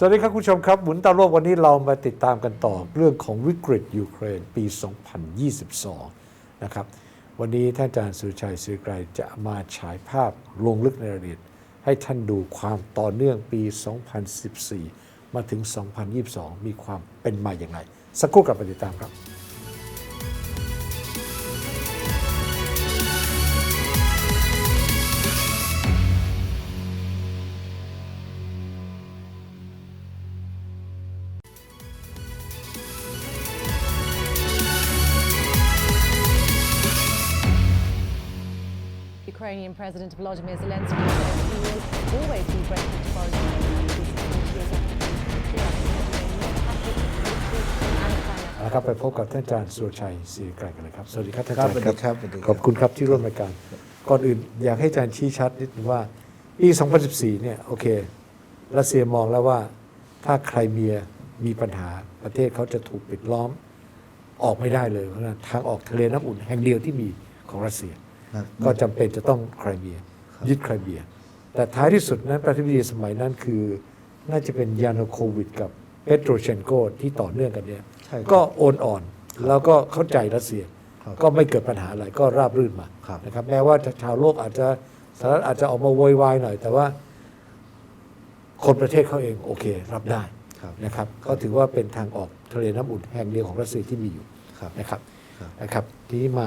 สวัสดีครับคุณผู้ชมครับหมุนตาโลกวันนี้เรามาติดตามกันต่อเรื่องของวิกฤตยูเครนปี 2022 นะครับ วันนี้ท่านอาจารย์สุชัยสุไกรจะมาฉายภาพลงลึกในรายละเอียด ให้ท่านดูความต่อเนื่องปี 2014 มาถึง 2022 มีความเป็นมาอย่างไร สักครู่กลับมาติดตามครับ Ukrainian President Volodymyr Zelensky said he will always be grateful to foreign countries and he is a and นะครับไปพบกับท่านอาจารย์สุรชัยศรีไกรกันเลยครับ สวัสดีครับท่านครัอาบจารย์สวัสดีครับสวัสดีครับ ขอบคุณครับที่ร่วมรายการ ก่อนอื่นอยากให้อาจารย์ชี้ชัดนิดนึงว่าปี 2014 เนี่ยโอเค รัสเซียมองแล้วว่าถ้าใครเมียมีปัญหาประเทศเขาจะถูกปิดล้อมออกไม่ได้เลยเพราะฉะนั้นทางออกทะเลน้ำอุ่นแห่งเดียวที่มีของรัสเซียครับ ก็จำเป็นจะต้องไครเมีย ยึดไครเมีย แต่ท้ายที่สุดนั้นประธานาธิบดีสมัยนั้นคือ น่าจะเป็นยานูโควิดกับเปโตรเชนโกที่ต่อเนื่องกันเนี่ยใช่ครับก็โอนอ่อน แล้วก็เข้าใจรัสเซียครับก็ไม่เกิดปัญหาอะไรก็ราบรื่นมาครับนะครับแม้ว่าชาวโลกอาจจะสหรัฐอาจจะออกมาโวยวายหน่อย แต่ว่า คนประเทศเขาเองโอเค รับได้ครับนะครับ ก็ถือว่าเป็นทางออกทะเลน้ำอุ่นแห่งเดียวของรัสเซียที่มีอยู่ครับนะครับครับนะครับ ทีนี้มา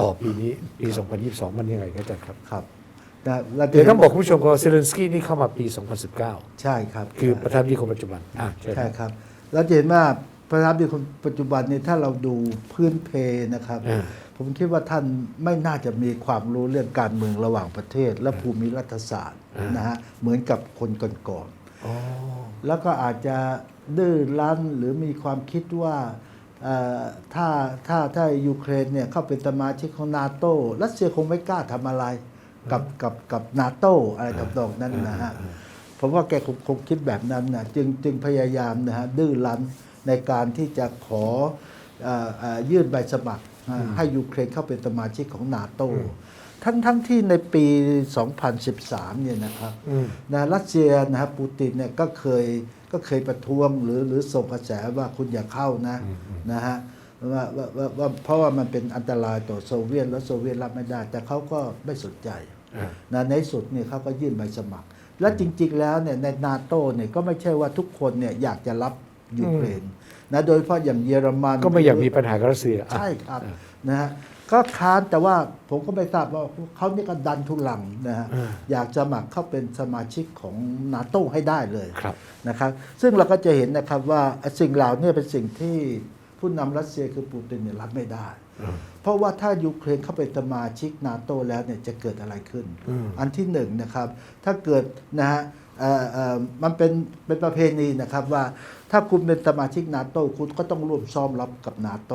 ต่อปีนี้ปี 2022 มันยังไงครับอาจารย์ครับครับนะแล้วเดี๋ยวต้องบอกคุณผู้ชมก่อนว่าเซเลนสกี้นี่เข้ามาปี 2019 ใช่ครับ คือประธานาธิบดีคนปัจจุบันอะเชิญใช่ครับ แล้วจะเห็นว่าประธานาธิบดีคนปัจจุบันเนี่ยถ้าเราดูพื้นเพนะครับอ่าผมคิดว่าท่านไม่น่าจะมีความรู้เรื่องการเมืองระหว่างประเทศ และภูมิรัฐศาสตร์นะฮะเหมือนกับคนก่อนๆอ๋อแล้วก็อาจจะดื้อรั้นหรือมีความคิดว่าเอ่อ ถ้าถ้าถ้ายูเครนเนี่ยเข้าเป็นสมาชิกของนาโตรัสเซียคงไม่กล้าทำอะไรกับกับกับนาโตอะไรกับดอกนั้นนะฮะผมว่าแกคงคงคิดแบบนั้นนะจึงจึงพยายามนะฮะดื้อรั้นในการที่จะขอเอ่อเอ่อยื่นใบสมัครอ่าให้ยูเครนเข้าเป็นสมาชิกของนาโต ทั้งทั้งที่ในปี 2013 เนี่ยนะครับอืมนะรัสเซียนะครับปูตินเนี่ยก็เคยก็เคยประท้วงหรือหรือส่งกระแสว่าคุณอย่าเข้านะนะฮะว่าว่าว่าว่าเพราะว่ามันเป็นอันตรายต่อโซเวียตแล้วโซเวียตรับไม่ได้ แต่เขาก็ไม่สนใจอ่านะในที่สุดเนี่ยเขาก็ยื่นใบสมัคร และจริง ๆ แล้วเนี่ยในนาโตเนี่ยก็ไม่ใช่ว่าทุกคนเนี่ยอยากจะรับยูเครนนะโดยเฉพาะอย่างเยอรมันก็ไม่อยากมีปัญหากับรัสเซียอะใช่ครับนะฮะ ก็ค้านแต่ว่าผมก็ไม่ทราบว่าเขานี่ก็ดันทุลังนะฮะอ่าอยากจะสมัครเข้าเป็นสมาชิกของนาโตให้ได้เลยครับนะครับ ซึ่งเราก็จะเห็นนะครับว่าสิ่งเหล่านี้เป็นสิ่งที่ผู้นำรัสเซียคือปูตินเนี่ยรับไม่ได้ เพราะว่าถ้ายูเครนเข้าเป็นสมาชิกนาโตแล้วเนี่ยจะเกิดอะไรขึ้นอืมอันที่หนึ่งนะครับ ถ้าเกิดนะฮะเอ่อเอ่อมันเป็นเป็นประเพณีนะครับว่าถ้าคุณเป็นสมาชิกนาโตคุณก็ต้องร่วมซ้อมรับกับนาโต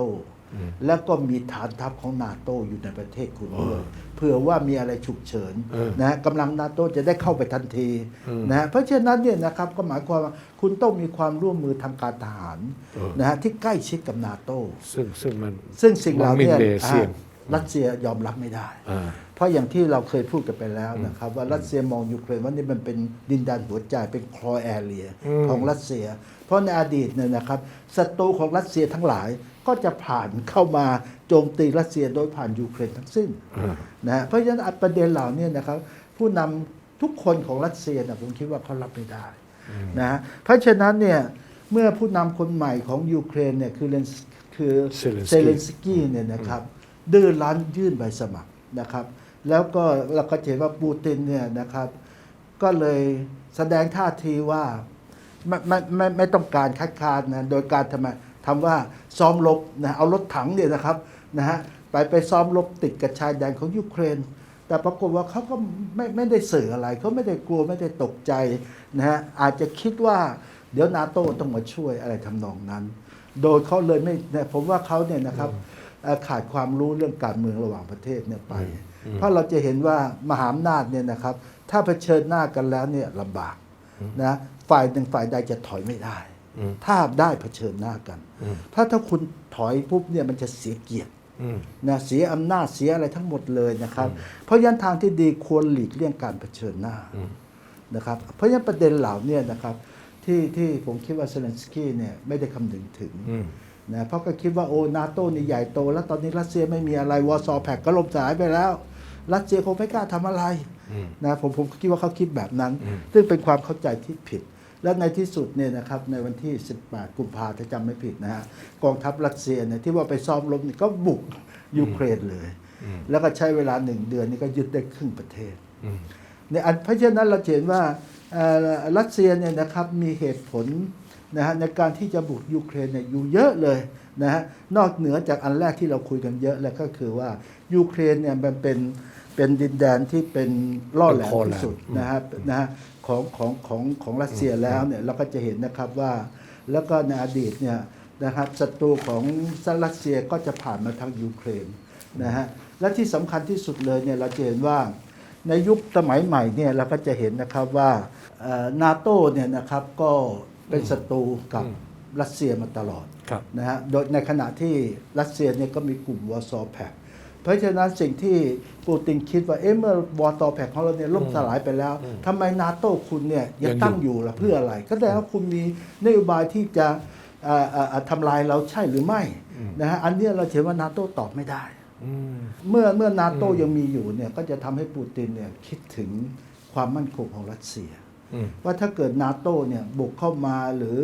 แล้วก็มีฐานทัพของนาโตอยู่ในประเทศคุณด้วยเผื่อว่ามีอะไรฉุกเฉินเออนะฮะกำลังนาโตจะได้เข้าไปทันทีอืมนะฮะเพราะฉะนั้นเนี่ยนะครับก็หมายความว่าคุณต้องมีความร่วมมือทางการทหารเออนะฮะที่ใกล้ชิดกับนาโตซึ่งซึ่งมันซึ่งสิ่งเหล่านี้มันมีเลเซียนอ่ารัสเซียยอมรับไม่ได้อ่าเพราะอย่างที่เราเคยพูดกันไปแล้วนะครับ ว่ารัสเซียมองยูเครนว่านี่มันเป็นดินแดนหัวใจเป็นคลอแอเรียอืมของรัสเซีย เพราะในอดีตเนี่ยนะครับศัตรูของรัสเซียทั้งหลาย ก็จะผ่านเข้ามาโจมตีรัสเซียโดยผ่านยูเครนทั้งสิ้นอ่านะฮะเพราะฉะนั้นประเด็นเหล่านี้นะครับผู้นำทุกคนของรัสเซียนะผมคิดว่าเขารับไม่ได้นะฮะเพราะฉะนั้นเนี่ยเมื่อผู้นำคนใหม่ของยูเครนเนี่ยคือเลนคือ Zelensky เซเลนสกี้เนี่ยนะครับดื้อรั้นยื่นใบสมัครนะครับ แล้วก็เราก็จะเห็นว่าปูตินเนี่ยนะครับก็เลยแสดงท่าทีว่าไม่ไม่ไม่ไม่ต้องการคัดค้านนะโดยการทำไม ทำว่าซ้อมรบนะเอารถถังเนี่ยนะครับนะฮะไปไปซ้อมรบติดกับชายแดนของยูเครน แต่ปรากฏว่าเขาก็ไม่ไม่ได้สื่ออะไรเขาไม่ได้กลัวไม่ได้ตกใจนะฮะอาจจะคิดว่าเดี๋ยวนาโต้ต้องมาช่วยอะไรทำนองนั้น โดยเขาเลยไม่เนี่ยผมว่าเขาเนี่ยนะครับเอ่อขาดความรู้เรื่องการเมืองระหว่างประเทศเนี่ยไป เพราะเราจะเห็นว่ามหาอำนาจเนี่ยนะครับ ถ้าเผชิญหน้ากันแล้วเนี่ยลำบากนะฝ่ายหนึ่งฝ่ายใดจะถอยไม่ได้ ถ้าได้เผชิญหน้ากัน ถ้าถ้าคุณถอยปุ๊บเนี่ยมันจะเสียเกียรติอืมนะเสียอำนาจเสียอะไรทั้งหมดเลยนะครับ เพราะฉะนั้นทางที่ดีควรหลีกเลี่ยงการเผชิญหน้านะครับ เพราะฉะนั้นประเด็นเหล่าเนี้นะครับ ที่ที่ผมคิดว่าเซเลนสกี้เนี่ยไม่ได้คำนึงถึงอืมนะเพราะก็คิดว่าโอ้นาโต้นี่ใหญ่โต แล้วตอนนี้รัสเซียไม่มีอะไรวอร์ซอแพกก็ล่มสลายไปแล้ว รัสเซียคงไม่กล้าทำอะไรนะผมผมคิดว่าเขาคิดแบบนั้น ซึ่งเป็นความเข้าใจที่ผิด และในที่สุดเนี่ยนะครับในวันที่ 18 กุมภาถ้าจำไม่ผิดนะฮะกองทัพรัสเซียเนี่ยที่ว่าไปซ้อมรบนี่ก็บุกยูเครนเลย แล้วก็ใช้เวลาหนึ่งเดือนนี่ก็ยึดได้ครึ่งประเทศเนี่ยอันเพราะฉะนั้นเราจะเห็นว่าเอ่อรัสเซียเนี่ยนะครับมีเหตุผลนะฮะในการที่จะบุกยูเครนเนี่ยอยู่เยอะเลยนะฮะนอกเหนือจากอันแรกที่เราคุยกันเยอะแล้วก็คือว่ายูเครนเนี่ยมันเป็นเป็นดินแดนที่เป็นล่อแหลมที่สุดนะฮะนะฮะ ของของของของรัสเซียแล้วเนี่ยเราก็จะเห็นนะครับว่า แล้วก็ในอดีตเนี่ยนะครับศัตรูของรัสเซียก็จะผ่านมาทางยูเครนนะฮะและที่สำคัญที่สุดเลยเนี่ยเราจะเห็นว่าในยุคสมัยใหม่เนี่ยเราก็จะเห็นนะครับว่านาโต้เนี่ยนะครับก็เป็นศัตรูกับรัสเซียมาตลอดครับนะฮะโดยในขณะที่รัสเซียเนี่ยก็มีกลุ่มวอร์ซอแพค เพราะฉะนั้นสิ่งที่ปูตินคิดว่าเอ๊ะเมื่อวอร์ซอแพคของเราเนี่ยล่มสลายไปแล้วทำไมนาโต้คุณเนี่ยยังตั้งอยู่ล่ะเพื่ออะไร ก็แสดงว่าคุณมีนโยบายที่จะเอ่อเอ่อเอ่อทำลายเราใช่หรือไม่นะฮะอันเนี้ยเราเห็นว่านาโต้ตอบไม่ได้อืมเมื่อเมื่อนาโตยังมีอยู่เนี่ยก็จะทำให้ปูตินเนี่ยคิดถึงความมั่นคงของรัสเซียอืมว่าถ้าเกิดนาโตเนี่ยบุกเข้ามาหรือ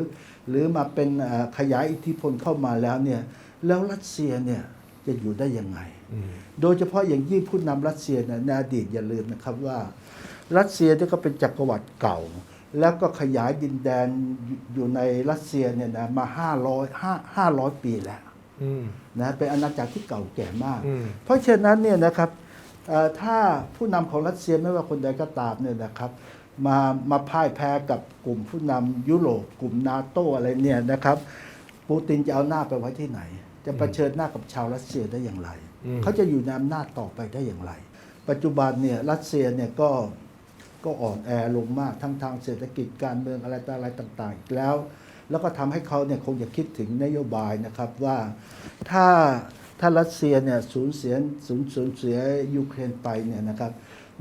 หรือมาเป็นเอ่อขยายอิทธิพลเข้ามาแล้วเนี่ยแล้วรัสเซียเนี่ย จะอยู่ได้ยังไง โดยเฉพาะอย่างยิ่งผู้นำรัสเซียเนี่ยในอดีตอย่าลืมนะครับว่า รัสเซียเนี่ยก็เป็นจักรวรรดิเก่า แล้วก็ขยายดินแดนอยู่อยู่ในรัสเซียเนี่ยนะมา500 5 500ปีแล้วอืมนะเป็นอาณาจักรที่เก่าแก่มากอืมเพราะฉะนั้นเนี่ยนะครับเอ่อถ้าผู้นำของรัสเซียไม่ว่าคนใดก็ตามเนี่ยนะครับมามาพ่ายแพ้กับกลุ่มผู้นำยุโรปกลุ่มนาโตอะไรเนี่ยนะครับปูตินจะเอาหน้าไปไว้ที่ไหน จะเผชิญหน้ากับชาวรัสเซียได้อย่างไร เขาจะอยู่ในอำนาจต่อไปได้อย่างไร ปัจจุบันเนี่ยรัสเซียเนี่ยก็ก็อ่อนแอลงมากทั้งทางเศรษฐกิจการเมืองอะไรต่ออะไรต่างๆอีกแล้ว แล้วก็ทำให้เขาเนี่ยคงจะคิดถึงนโยบายนะครับว่าถ้าถ้ารัสเซียเนี่ยสูญเสียสูญสูญเสียยูเครนไปเนี่ยนะครับ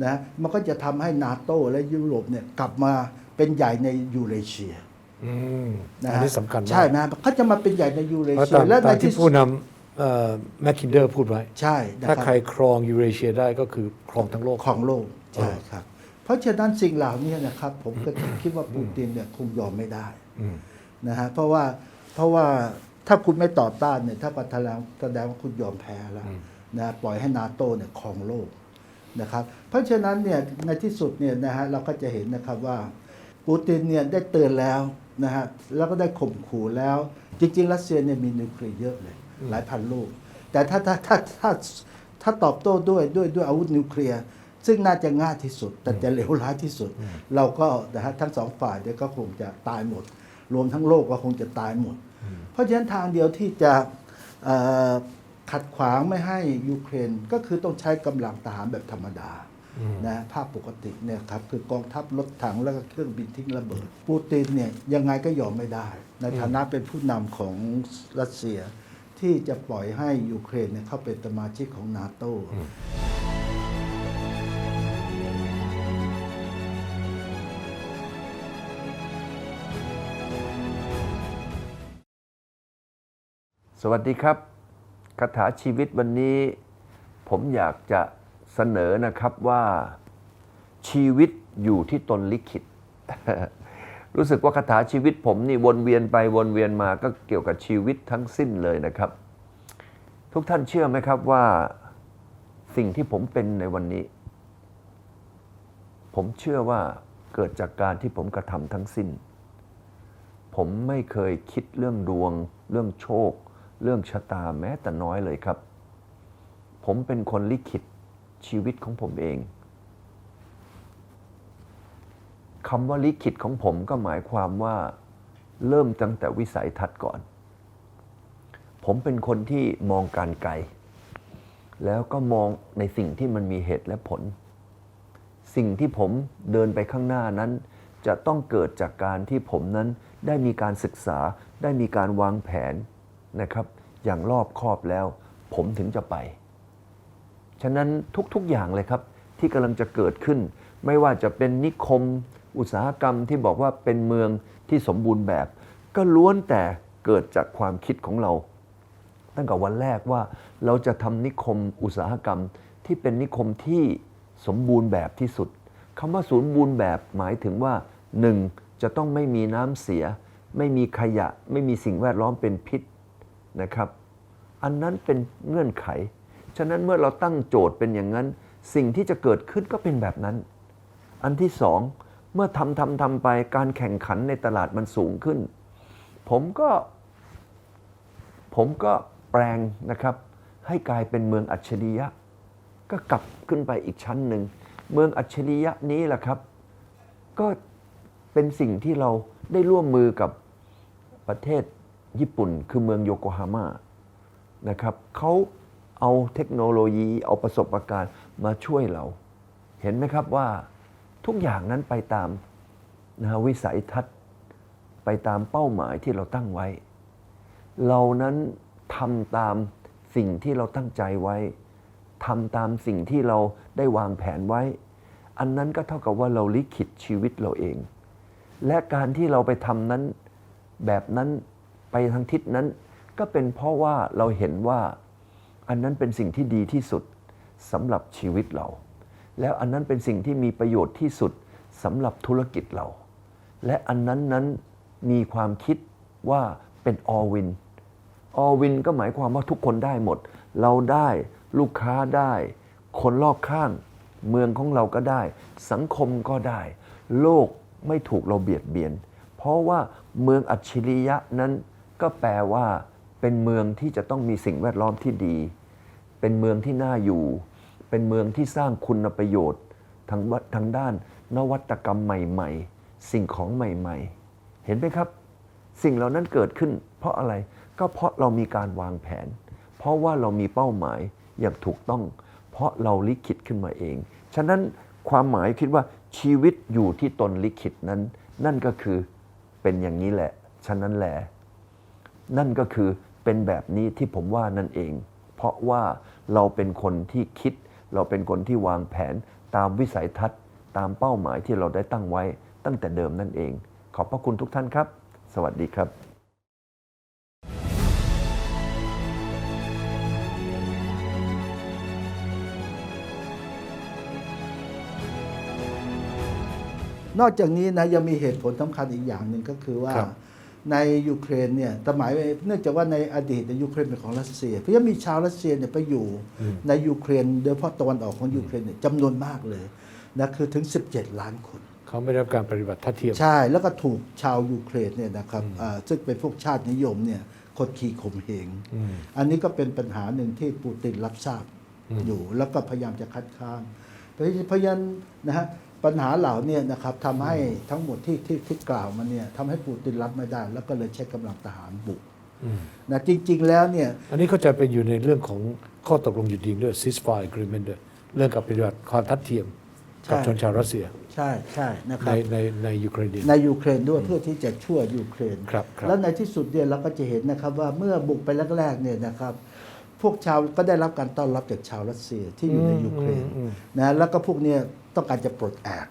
นะมันก็จะทำให้นาโตและยุโรปเนี่ยกลับมาเป็นใหญ่ในยูเรเชีย อืมนะอันฮะนี้สำคัญมากใช่ไหมเขาจะมาเป็นใหญ่ในยูเรเพราะเชียตามและในตามที่ที่สุผู้ดนำแมคคินเดอร์พูดไว้ใช่นะถ้าครับใครครองยูเรเชียได้ก็คือครองทั้งโลกของโลกใช่ครับเพราะฉะนั้นสิ่งเหล่านี้นะครับ ผมก็คิดว่าปูตินเนี่ยคงยอมไม่ได้อืมนะฮะเพราะว่าเพราะว่าถ้าคุณไม่ต่อต้านเนี่ยถ้ากับแสดงแสดงว่าคุณยอมแพ้แล้วนะปล่อยให้นาโตเนี่ยครองโลกนะครับเพราะฉะนั้นเนี่ยในที่สุดเนี่ยนะฮะเราก็จะเห็นนะครับว่าปูตินเนี่ยได้เตือนแล้ว นะฮะแล้วก็ได้ข่มขู่แล้ว จริง ๆ รัสเซียเนี่ยมีนิวเคลียร์เยอะเลย หลายพันลูก แต่ถ้าถ้าถ้าถ้าถ้าตอบโต้ด้วยด้วยด้วยอาวุธนิวเคลียร์ซึ่งน่าจะง่ายที่สุด แต่จะเลวร้ายที่สุด เราก็นะฮะทั้งสองฝ่ายเนี่ยก็คงจะตายหมด รวมทั้งโลกก็คงจะตายหมด เพราะฉะนั้นทางเดียวที่จะเอ่อขัดขวางไม่ให้ยูเครนก็คือต้องใช้กำลังทหารแบบธรรมดา นะภาพปกติเนี่ยครับคือกองทัพรถถังแล้วก็เครื่องบินทิ้งระเบิด ปูตินเนี่ยยังไงก็ยอมไม่ได้ ในฐานะเป็นผู้นำของรัสเซีย ที่จะปล่อยให้ยูเครนเนี่ยเข้าเป็นสมาชิกของนาโตสวัสดีครับคาถาชีวิตวันนี้ ผมอยากจะ เสนอนะครับว่าชีวิตอยู่ที่ตนลิขิต รู้สึกว่าคาถาชีวิตผมนี่วนเวียนไปวนเวียนมาก็เกี่ยวกับชีวิตทั้งสิ้นเลยนะครับ ทุกท่านเชื่อไหมครับว่าสิ่งที่ผมเป็นในวันนี้ ผมเชื่อว่าเกิดจากการที่ผมกระทำทั้งสิ้น ผมไม่เคยคิดเรื่องดวง เรื่องโชค เรื่องชะตาแม้แต่น้อยเลยครับ ผมเป็นคนลิขิต ชีวิตของผมเองคำว่าลิขิตของผมก็หมายความว่าเริ่มตั้งแต่วิสัยทัศน์ก่อน ผมเป็นคนที่มองการไกล แล้วก็มองในสิ่งที่มันมีเหตุและผล สิ่งที่ผมเดินไปข้างหน้านั้น จะต้องเกิดจากการที่ผมนั้นได้มีการศึกษาได้มีการวางแผนนะครับ อย่างรอบคอบแล้ว ผมถึงจะไป ฉะนั้นทุกๆอย่างเลยครับที่กำลังจะเกิดขึ้น ไม่ว่าจะเป็นนิคม อุตสาหกรรมที่บอกว่าเป็นเมืองที่สมบูรณ์แบบ ก็ล้วนแต่เกิดจากความคิดของเรา ตั้งแต่วันแรกว่าเราจะทำนิคมอุตสาหกรรมที่เป็นนิคมที่สมบูรณ์แบบที่สุดคำว่าสมบูรณ์แบบหมายถึงว่าหนึ่งจะต้องไม่มีน้ำเสีย ไม่มีขยะ ไม่มีสิ่งแวดล้อมเป็นพิษนะครับ อันนั้นเป็นเงื่อนไข ฉะนั้นเมื่อเราตั้งโจทย์เป็นอย่างนั้น สิ่งที่จะเกิดขึ้นก็เป็นแบบนั้น อันที่สองเมื่อทำทำทำไปการแข่งขันในตลาดมันสูงขึ้น ผมก็ ผมก็แปลงนะครับ ให้กลายเป็นเมืองอัจฉริยะ ก็กลับขึ้นไปอีกชั้นหนึ่ง เมืองอัจฉริยะนี้แหละครับ ก็เป็นสิ่งที่เราได้ร่วมมือกับประเทศญี่ปุ่น คือเมืองโยโกฮาม่านะครับเขา เอาเทคโนโลยีเอาประสบการณ์มาช่วยเรา เห็นไหมครับว่าทุกอย่างนั้นไปตามนะวิสัยทัศน์ ไปตามเป้าหมายที่เราตั้งไว้ เรานั้นทำตามสิ่งที่เราตั้งใจไว้ทำตามสิ่งที่เราได้วางแผนไว้ อันนั้นก็เท่ากับว่าเราลิขิตชีวิตเราเอง และการที่เราไปทำนั้นแบบนั้นไปทางทิศนั้น ก็เป็นเพราะว่าเราเห็นว่า อันนั้นเป็นสิ่งที่ดีที่สุดสำหรับชีวิตเรา แล้วอันนั้นเป็นสิ่งที่มีประโยชน์ที่สุดสำหรับธุรกิจเรา และอันนั้นนั้นมีความคิดว่าเป็น all win all win ก็หมายความว่าทุกคนได้หมด เราได้ลูกค้าได้ คนรอบข้าง เมืองของเราก็ได้ สังคมก็ได้ โลกไม่ถูกเราเบียดเบียน เพราะว่าเมืองอัจฉริยะนั้นก็แปลว่า เป็นเมืองที่จะต้องมีสิ่งแวดล้อมที่ดี เป็นเมืองที่น่าอยู่ เป็นเมืองที่สร้างคุณประโยชน์ทางวัทางด้านนวัตกรรมใหม่ ๆ สิ่งของใหม่ ๆ เห็นไหมครับ สิ่งเหล่านั้นเกิดขึ้น เพราะอะไรก็เพราะเรามีการวางแผน เพราะว่าเรามีเป้าหมายอย่างถูกต้อง เพราะเราลิขิตขึ้นมาเอง ฉะนั้นความหมายคิดว่าชีวิตอยู่ที่ตนลิขิตนั้น นั่นก็คือเป็นอย่างนี้แหละ ฉะนั้นแหละ นั่นก็คือ เป็นแบบนี้ที่ผมว่านั่นเอง เพราะว่าเราเป็นคนที่คิด เราเป็นคนที่วางแผนตามวิสัยทัศน์ ตามเป้าหมายที่เราได้ตั้งไว้ตั้งแต่เดิมนั่นเอง ขอบพระคุณทุกท่านครับ สวัสดีครับนอกจากนี้นะยังมีเหตุผลสำคัญอีกอย่างหนึ่งก็คือว่าครับ ในยูเครนเนี่ยสมัยเนื่องจากว่าในอดีตในยยูเครนเป็นของรัสเซีย เพราะฉะนั้นมีชาวรัสเซียเนี่ยไปอยู่ในยูเครนโดยเฉพาะตะวันออกของยูเครนเนี่ยจำนวนมากเลยนะคือถึง 17 ล้านคน เขาไม่ได้รับการปฏิบัติทัดเทียม ใช่แล้วก็ถูกชาวยูเครนเนี่ยนะครับอ่าซึ่งเป็นพวกชาตินิยมเนี่ยกดขี่ข่มเหงอืมอันนี้ก็เป็นปัญหาหนึ่งที่ปูตินรับทราบอยู่ แล้วก็พยายามจะคัดค้านเพราะเพราะฉะนั้นนะฮะ ปัญหาเหล่าเนี้นะครับทำให้ทั้งหมดที่ที่ที่กล่าวมาเนี่ยทำให้ปูตินรับไม่ได้ แล้วก็เลยใช้กำลังทหารบุกนะจริง ๆ แล้วเนี่ย อันนี้ก็จะเป็นอยู่ในเรื่องของข้อตกลงหยุดยิงด้วย ceasefire agreement ด้วยเรื่องกับปฏิบัติความทัดเทียมกับใช่ ชนชาวรัสเซียใช่ใช่นะคในรับ ในในยูเครนเอง ในยูเครนด้วยเพื่อที่จะช่วยยูเครน ครับครับ แล้วในที่สุดเนี่ยเราก็จะเห็นนะครับว่าเมื่อบุกไปแรกๆเนี่ยนะครับ พวกชาวก็ได้รับการต้อนรับจากชาวรัสเซียที่อยู่ในยูเครนนะแล้วก็พวกเนี้ ต้องการจะปลดแอก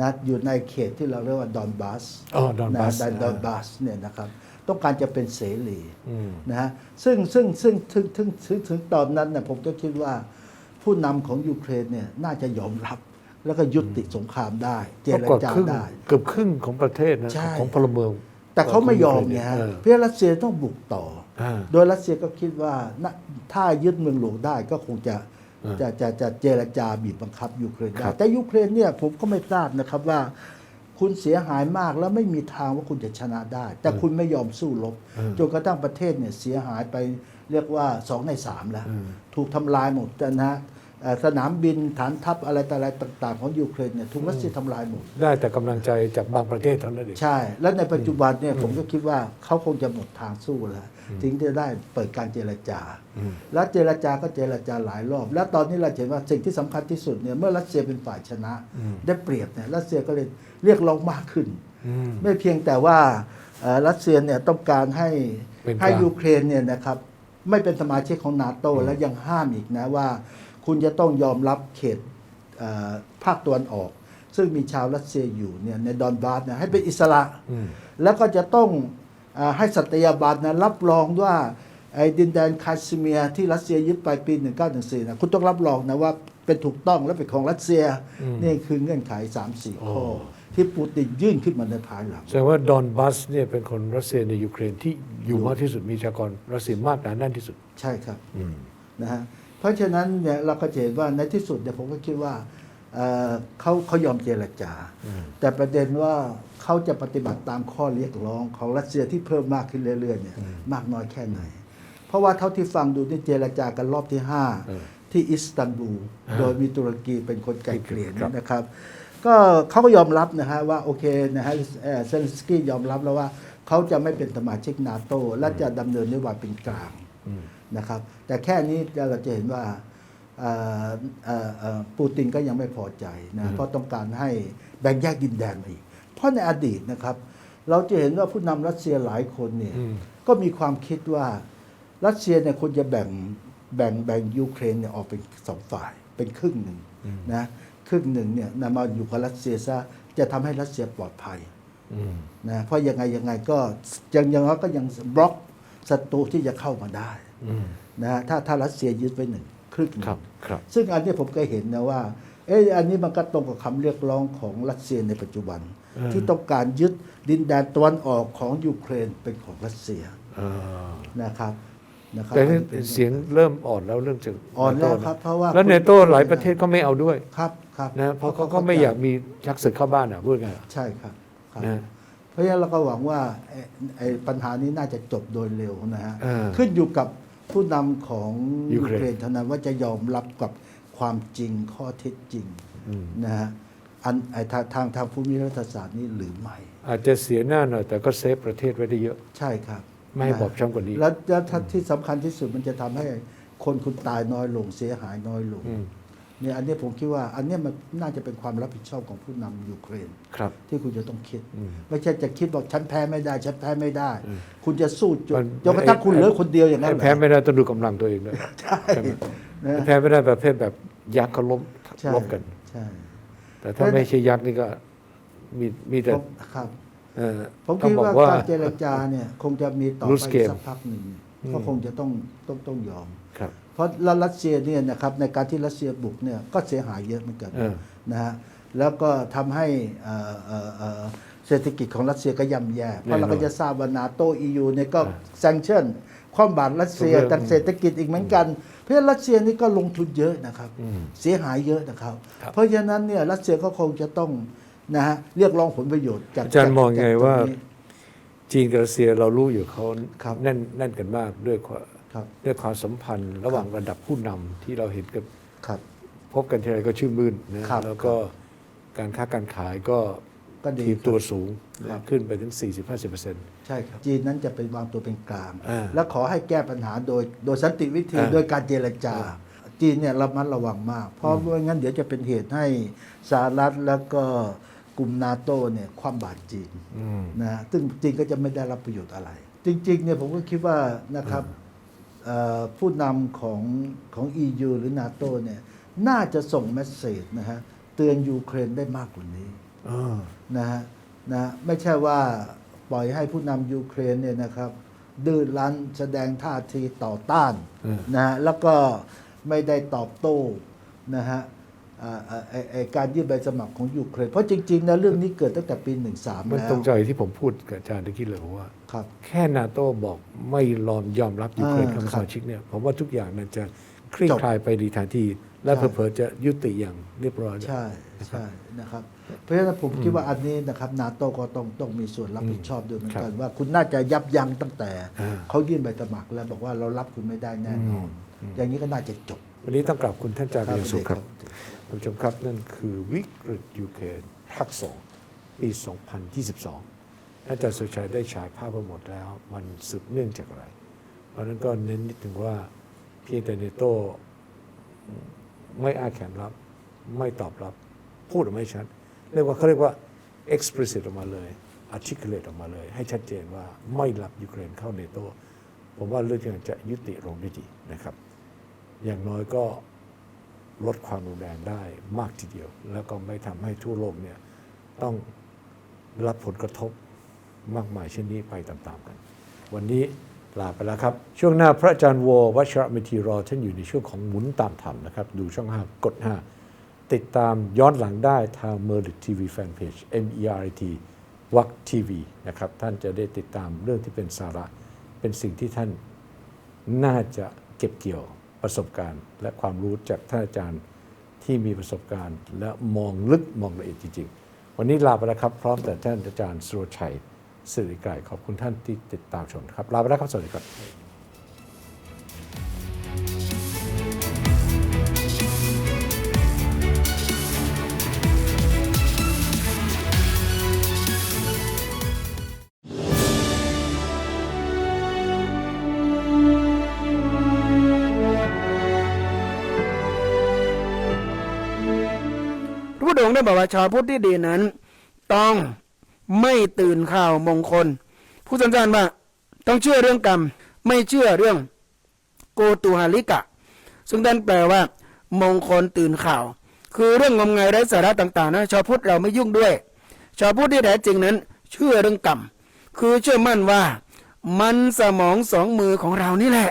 นะอยู่ในเขตที่เราเรียกว่าดอนบาสอ๋อ Donbass นะดอนบาสเนี่ยนะครับต้องการจะเป็นเสรีอืมนะฮะซึ่งซึ่งซึ่งถึงถึงถึงถึงตอนนั้นนะผมก็คิดว่า ผู้นำของยูเครนเนี่ยน่าจะยอมรับแล้วก็ยุติสงครามได้ เจก็รกว่าจาครึ่งได้ เกือบครึ่งของประเทศนะใช่ของพลเมืองแต่แต่เขาไม่ยอมไงฮะเออเพราะรัสเซียต้องบุกต่ออ่าโดยรัสเซียก็คิดว่านะถ้ายึดเมืองหลวงได้ก็คงจะเออ จะจะจะเจรจาบีบบังคับยูเครนคได้รับแต่ยูเครนเนี่ยผมก็ไม่ทราบนะครับว่าคุณเสียหายมากแล้วไม่มีทางว่าคุณจะชนะได้ แต่คุณไม่ยอมสู้รบจนกระทั่งประเทศเนี่ยเสียหายไปเรียกว่าสองในสามแล้ว ถูกทำลายหมดนะฮะเอ่อ สนามบินฐานทัพอะไรต่ออะไรต่าง ๆ ของยูเครนเนี่ยถูกรัสเซียทำลายหมด ได้แต่กำลังใจจากบางประเทศเท่านั้นเอง ใช่ แล้วในปัจจุบันเนี่ยผมก็คิดว่าเขาคงจะหมดทางสู้แล้วถึงจะได้เปิดการเจรจา แล้วเจรจาก็เจรจาหลายรอบ แล้วตอนนี้เราเห็นว่าสิ่งที่สำคัญที่สุดเนี่ยเมื่อรัสเซียเป็นฝ่ายชนะ ได้เปรียบเนี่ยรัสเซียก็เลยเรียกร้องมากขึ้น ไม่เพียงแต่ว่าเอ่อรัสเซียเนี่ยต้องการให้เป็นกลางให้ยูเครนเนี่ยนะครับไม่เป็นสมาชิกของนาโตแล้วยังห้ามอีกนะว่า คุณจะต้องยอมรับเขตเอ่อภาคตะวันออก ซึ่งมีชาวรัสเซียอยู่เนี่ยในดอนบาสเนี่ยให้เป็นอิสระ แล้วก็จะต้องเออให้สัตยาบันนะรับรองว่าไอ้ดินแดนคาสเมียร์ที่รัสเซียยึดไปปี 1914นะคุณต้องรับรองนะว่าเป็นถูกต้องและเป็นของรัสเซีย นี่คือเงื่อนไข 3-4 ข้อ ที่ปูตินยื่นขึ้นมาในภายหลังแสดงว่าดอนบัสเนี่ยเป็นคนรัสเซียในยูเครนที่อยู่มากที่สุดมีประชากรรัสเซียมากหนาแน่นที่สุด ใช่ครับนะฮะ เพราะฉะนั้นเนี่ยเราก็จะเห็นว่าในที่สุดเนี่ยผมก็คิดว่าเอ่อเขาเขายอมเจรจา แต่ประเด็นว่าเขาจะปฏิบัติตามข้อเรียกร้องของรัสเซียที่เพิ่มมากขึ้นเรื่อยๆเนี่ยมากน้อยแค่ไหน เพราะว่าเท่าที่ฟังดูนี่เจรจากันรอบที่ 5 ที่อิสตันบูลโดยมีตุรกีเป็นคนไกลเกลี่ยครับนะครับ ก็เขาก็ยอมรับนะฮะว่าโอเคนะฮะเอ่อเซเลนสกี้ยอมรับแล้วว่าเขาจะไม่เป็นสมาชิกนาโตและจะดำเนินนโยบายเป็นกลาง นะครับ แต่แค่นี้เราจะเห็นว่าเอ่อเอ่อเอ่อปูตินก็ยังไม่พอใจนะเพราะต้องการให้แบ่งแยกดินแดนมาอีก เพราะในอดีตนะครับ เราจะเห็นว่าผู้นำรัสเซียหลายคนเนี่ยก็มีความคิดว่ารัสเซียเนี่ยควรจะแบ่งแบ่งแบ่งยูเครนเนี่ยออกเป็นสองฝ่ายเป็นครึ่งหนึ่งนะครึ่งหนึ่งเนี่ยนำมาอยู่กับรัสเซียซะจะทำให้รัสเซียปลอดภัยนะเพราะยังไงยังไงก็ยังยังก็ยังบล็อกศัตรูที่จะเข้ามาได้ นะฮะถ้าถ้ารัสเซียยึดไปหนึ่งครึ่งหนึ่งครับครับ ซึ่งอันนี้ผมก็เห็นนะว่าเอออันนี้มันก็ตรงกับคำเรียกร้องของรัสเซียในปัจจุบัน ที่ต้องการยึดดินแดนตะวันออกของยูเครนเป็นของรัสเซียอ่านะครับนะครับแต่นี่อันเป็นเสียงเริ่มอ่อนแล้วเรื่องจากอ่อนแล้วโครับเพราะว่าแล้วเนโต้หลายประเทศก็ไม่เอาด้วยครับครับนะเพราะเขาก็ไม่อยากมีชักศึกเข้าบ้านอะพูดไงอะใช่ครับครับนะเพราะฉะนั้นเราก็หวังว่าไอ้ไอ้ปัญหานี้น่าจะจบโดยเร็วนะฮะเออขึ้นอยู่กับ ผู้นำของยูยูเครนเครนเท่านั้นว่าจะยอมรับกับความจริงข้อเท็จจริงนะฮะอันไอ้ทางทางทางภูมิรัฐศาสตร์นี้หรือไม่ อาจจะเสียหน้าหน่อยแต่ก็เซฟประเทศไว้ได้เยอะ ใช่ครับ ไม่ให้นะบอบช้ำกว่านี้ แล้วแล้วถ้าที่สำคัญที่สุดมันจะทำให้คนคุณตายน้อยลงเสียหายน้อยลงอืม เนี่ยอันนี้ผมคิดว่า อันเนี้ยมันน่าจะเป็นความรับผิดชอบของผู้นำยูเครนครับ ที่คุณจะต้องคิด ไม่ใช่จะคิดบอกฉันแพ้ไม่ได้ฉันแพ้ไม่ได้ คุณจะสู้จมันนจนกระทั่งคุณเหลือคนเดียวอย่างนั้นให้เหรอแพ้ไม่ได้ต้องดูกำลังตัวเองด้วยใช่นะแพ้ไม่ได้ประเภทแบบยักษ์เขาล้มใช่ลบกันใช่แต่ถ้าไม่ใช่ยักษ์นี่ก็มีมีแต่ผมครับเอ่อผมต้อคิงดบอกว่าว่าการเจรจาเนี่ย คงจะมีต่อ Loose ไป game สักพักหนึ่งก็คงจะต้องต้องต้องยอมครับเพ ราะรัสเซียเนี่ยนะครับในการที่รัสเซียบุกเนี่ยก็เสียหายเยอะเหมือนกันเออนะฮะแล้วก็ทำให้เอ่อเอ่อเอ่อเศรษฐกิจของรัสเซียก็ย่ำแย่ เพราะเราก็จะทราบว่านาโตอียูเนี่ยก็แซงชั่นความบาดรัสเซียทุกเรื่องทางเศรษฐกิจอีกเหมือนกัน เพราะฉะนั้นรัสเซียนี่ก็ลงทุนเยอะนะครับ เสียหายเยอะนะครับ เพราะฉะนั้นเนี่ยรัสเซียก็คงจะต้องนะฮะเรียกร้องผลประโยชน์จากอาจารย์มองไงจกตรว่านี้จีนกับรัสเซียเรารู้อยู่เขาครับแน่นแน่นกันมากด้วย ความครับด้วยความสัมพันธ์ระหว่างระดับผู้นำที่เราเห็นกับครับพบกันทีไรก็ชื่นมื่นนะครับแล้วก็การค้าการขายก็ก็ดีทีตัวสูงครับขึ้นไปถึง 40-50%ใช่ครับ จีนนั้นจะเป็นวางตัวเป็นกลางอ่าและขอให้แก้ปัญหาโดยโดยสันติวิธีอ่าโดยการเจรจา จีนเนี่ยระมัดระวังมาก เพราะไม่งั้นเดี๋ยวจะเป็นเหตุให้สหรัฐแล้วก็กลุ่มนาโตเนี่ยความบาดจีนนะฮะซึ่งจีนก็จะไม่ได้รับประโยชน์อะไร จริงๆเนี่ยผมก็คิดว่านะครับเอ่อ ผู้นำของของ EU หรือนาโตเนี่ยน่าจะส่งเมสเซจนะฮะเตือนยูเครนได้มากกว่านี้นะฮะนะไม่ใช่ว่าปล่อยให้ผู้นำยูเครนเนี่ยนะครับดื้อรั้นแสดงท่าทีต่อต้านอืมนะฮะแล้วก็ไม่ได้ตอบโต้นะฮะอ่าอ่าไอ้ไอ้ การยื่นใบสมัครของยูเครนเพราะจริงๆนะเรื่องนี้เกิดตั้งแต่ปี 13มันแล้วตรงใจที่ผมพูดกับอาจารย์ตะกี้เลยผมว่า ครับ แค่นาโต้บอกไม่ยอมยอมรับยูเครนอ่าคำสครัมาบชิกเนี่ยผมว่าทุกอย่างนั้นจะคลี่จบคลายไปดีทันทีและใช่เผลอๆจะยุติอย่างเรียบร้อย ใช่ใช่นะครับ เพราะฉะนั้นผมคิดว่าอันนี้นะครับนาโตก็ต้องต้องมีส่วนรับผิดชอบด้วยเหมือนกันว่าคุณน่าจะยับยั้งตั้งแต่อ่าเขายื่นใบสมัครแล้วบอกว่าเรารับคุณไม่ได้แน่นอนอย่างนี้ก็น่าจะจบ วันนี้ต้องกลับคุณท่านอาจารย์เป็นอย่างสูงครับครับ ท่านผู้ชมครับนั่นคือวิกฤตยูเครนภาคสองปี 2022ท่านอาจารย์สุชัยได้ฉายภาพไปหมดแล้ว มันสืบเนื่องจากอะไร เพราะนั้นก็เน้นนิดถึงว่าเพียงแต่เนโต้ไม่อาแขนรับ ไม่ตอบรับ พูดออกมาไม่ชัด เรียกว่าเขาเรียกว่า explicit ออกมาเลย articulate ออกมาเลย ให้ชัดเจนว่าไม่รับยูเครนเข้าเนโตผมว่าเรื่องนี้จะยุติลงได้ดีนะครับ อย่างน้อยก็ ลดความรุนแรงได้มากทีเดียว แล้วก็ไม่ทำให้ทั่วโลกเนี่ยต้องรับผลกระทบมากมายเช่นนี้ไปตามๆกัน วันนี้ลาไปแล้วครับ ช่วงหน้าพระอาจารย์ววัชระเมธีรอท่านอยู่ในช่วงของหมุนตามธรรมนะครับ ดูช่อง 5 กด 5 ติดตามย้อนหลังได้ทาง m e r i t TV Fanpage M E R I T วักทีวีนะครับ ท่านจะได้ติดตามเรื่องที่เป็นสาระ เป็นสิ่งที่ท่านน่าจะเก็บเกี่ยว ประสบการณ์ และความรู้จากท่านอาจารย์ที่มีประสบการณ์ และมองลึกมองละเอียดจริงๆ วันนี้ลาไปแล้วครับ พร้อมแต่ท่านอาจารย์สุรชัยสิริไกรขอบคุณท่านที่ติดตามชมครับ ลาไปแล้วครับ สวัสดีครับ งค์ได้บอกว่าชาวพุทธที่ดีนั้น ต้องไม่ตื่นข่าวมงคล ผู้สันจานว่าต้องเชื่อเรื่องกรรม ไม่เชื่อเรื่องโกตุหาลิกะ ซึ่งท่นแปลว่า มงคลตื่นข่าว คือเรื่องงมงายไร้สาระต่างๆนะชาวพุทธเราไม่ยุ่งด้วย ชาวพุทธที่แท้จริงนั้น เชื่อเรื่องกรรม คือเชื่อมั่นว่า มันสมองสองมือของเรานี่แหละ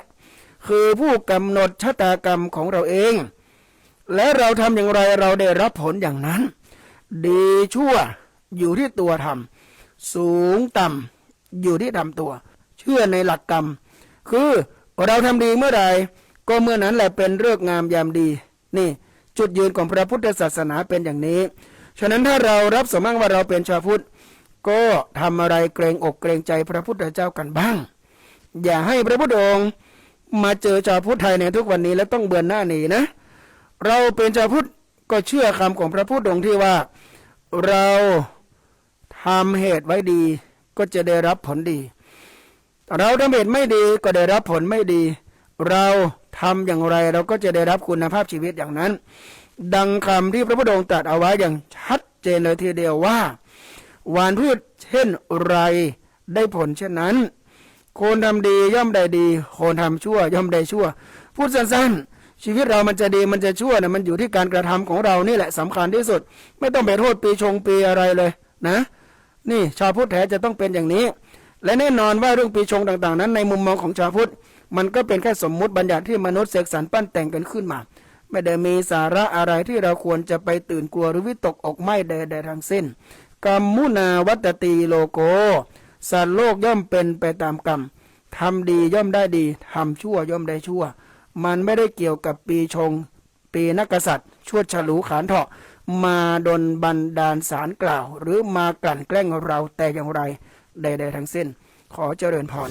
คือผู้กำหนดชะตากรรมของเราเอง และเราทำอย่างไรเราได้รับผลอย่างนั้น ดีชั่วอยู่ที่ตัวทำสูงต่ำอยู่ที่ทำตัว เชื่อในหลักกรรม คือเราทำดีเมื่อใดก็เมื่อนั้นแหละเป็นเรื่องงามยามดี นี่ จุดยืนของพระพุทธศาสนาเป็นอย่างนี้ ฉะนั้นถ้าเรารับสมั่งว่าเราเป็นชาวพุทธก็ทำอะไรเกรงอกเกรงใจพระพุทธเจ้ากันบ้าง อย่าให้พระพุทธองค์มาเจอชาวพุทธไทยในทุกวันนี้แล้วต้องเบือนหน้าหนีนะ เราเป็นชาวพุทธก็เชื่อคำของพระพุทธองค์ที่ว่า เราทำเหตุไว้ดี ก็จะได้รับผลดี เราทำเหตุไม่ดีก็ได้รับผลไม่ดี เราทำอย่างไรเราก็จะได้รับคุณภาพชีวิตอย่างนั้น ดังคำที่พระพุทธองค์ตรัสเอาไว้อย่างชัดเจนเลยทีเดียวว่า หวานพืชเช่นไรได้ผลเช่นนั้น คนทำดีย่อมได้ดี คนทำชั่วย่อมได้ชั่ว พูดสั้นๆ ชีวิตเรามันจะดีมันจะชั่วนะมันอยู่ที่การกระทำของเรานี่แหละสำคัญที่สุด ไม่ต้องไปโทษปีชงปีอะไรเลยนะ นี่ชาวพุทธแท้จะต้องเป็นอย่างนี้ และแน่นอนว่าเรื่องปีชงต่างๆ นั้น ในมุมมองของชาวพุทธมันก็เป็นแค่สมมุติบัญญัติที่มนุษย์เสกสรรปั้นแต่งกันขึ้นมา ไม่ได้มีสาระอะไรที่เราควรจะไปตื่นกลัวหรือวิตกอกไม่ใดๆทั้งสิ้นกรรมมุนาวัตตีโลโกสัตว์โลกย่อมเป็นไปตามกรรมทำดีย่อมได้ดีทำชั่วย่อมได้ชั่ว มันไม่ได้เกี่ยวกับปีชง ปีนักษัตริย์ ชวดฉลูขานเถาะ มาดนบันดาลสารกล่าว หรือมากลั่นแกล้งเราแต่อย่างไร ใด ๆ ทั้งสิ้น ขอเจริญพร